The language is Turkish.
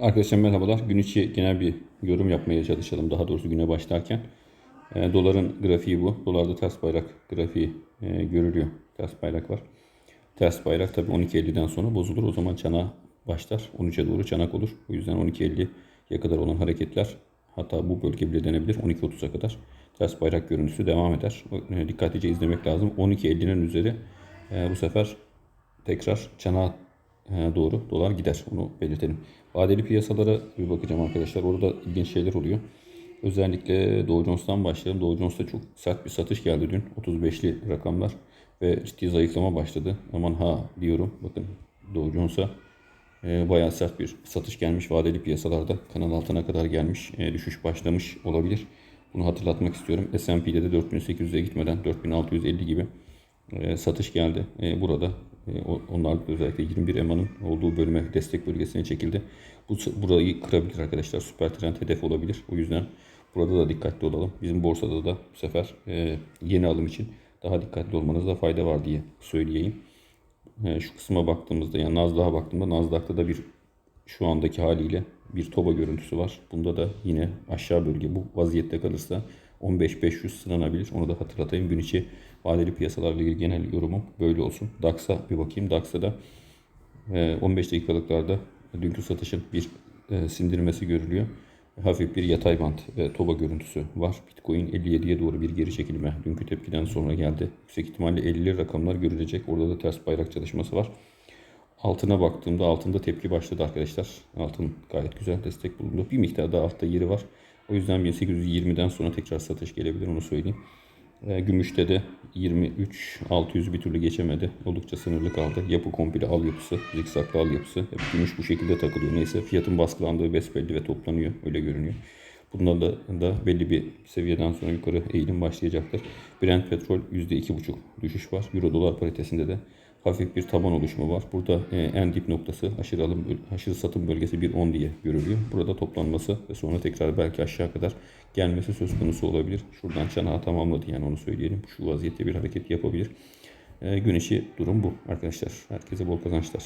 Arkadaşlar merhabalar. Gün içi genel bir yorum yapmaya çalışalım. Daha doğrusu güne başlarken. E, doların grafiği bu. Dolarda ters bayrak grafiği e, görülüyor. Ters bayrak var. Ters bayrak tabii 12.50'den sonra bozulur. O zaman çana başlar. 13'e doğru çanak olur. O yüzden 12.50'ye kadar olan hareketler hatta bu bölge bile denebilir. 12.30'a kadar ters bayrak görüntüsü devam eder. E, dikkatlice izlemek lazım. 12.50'nin üzeri e, bu sefer tekrar çanağa doğru dolar gider. Onu belirtelim. Vadeli piyasalara bir bakacağım arkadaşlar. Orada ilginç şeyler oluyor. Özellikle Dow Jones'tan başlayalım. Dow Jones'ta çok sert bir satış geldi dün. 35'li rakamlar ve ciddi zayıflama başladı. Aman ha diyorum. Bakın Dow Jones'a e, bayağı sert bir satış gelmiş vadeli piyasalarda. Kanal altına kadar gelmiş. E, düşüş başlamış olabilir. Bunu hatırlatmak istiyorum. S&P'de de 4800'e gitmeden 4650 gibi e, satış geldi. E, burada e, onlar özellikle 21 EMA'nın olduğu bölüme destek bölgesine çekildi. Bu burayı kırabilir arkadaşlar. Süper trend hedef olabilir. O yüzden burada da dikkatli olalım. Bizim borsada da bu sefer yeni alım için daha dikkatli olmanızda fayda var diye söyleyeyim. Şu kısma baktığımızda yani Nasdaq'a baktığımda Nasdaq'ta da bir şu andaki haliyle bir toba görüntüsü var. Bunda da yine aşağı bölge bu vaziyette kalırsa 15.500 sınanabilir. Onu da hatırlatayım. Gün içi vadeli piyasalarla ilgili genel yorumum böyle olsun. DAX'a bir bakayım. DAX'ta da e, 15 dakikalıklarda dünkü satışın bir e, sindirmesi görülüyor. Hafif bir yatay bant ve toba görüntüsü var. Bitcoin 57'ye doğru bir geri çekilme dünkü tepkiden sonra geldi. Yüksek ihtimalle 50'li rakamlar görülecek. Orada da ters bayrak çalışması var. Altına baktığımda altında tepki başladı arkadaşlar. Altın gayet güzel destek bulundu. Bir miktar daha altta yeri var. O yüzden 1820'den sonra tekrar satış gelebilir onu söyleyeyim. E, gümüşte de 23 600 bir türlü geçemedi. Oldukça sınırlı kaldı. Yapı komple al yapısı, zikzaklı al yapısı. Hep gümüş bu şekilde takılıyor. Neyse fiyatın baskılandığı besbelli ve toplanıyor. Öyle görünüyor. Bundan da, da belli bir seviyeden sonra yukarı eğilim başlayacaktır. Brent petrol %2,5 düşüş var. Euro dolar paritesinde de hafif bir taban oluşumu var. Burada e, en dip noktası aşırı alım aşırı satım bölgesi 1.10 diye görülüyor. Burada toplanması ve sonra tekrar belki aşağı kadar gelmesi söz konusu olabilir. Şuradan çanağı tamamladı yani onu söyleyelim. Şu vaziyette bir hareket yapabilir. E, gün içi durum bu arkadaşlar. Herkese bol kazançlar.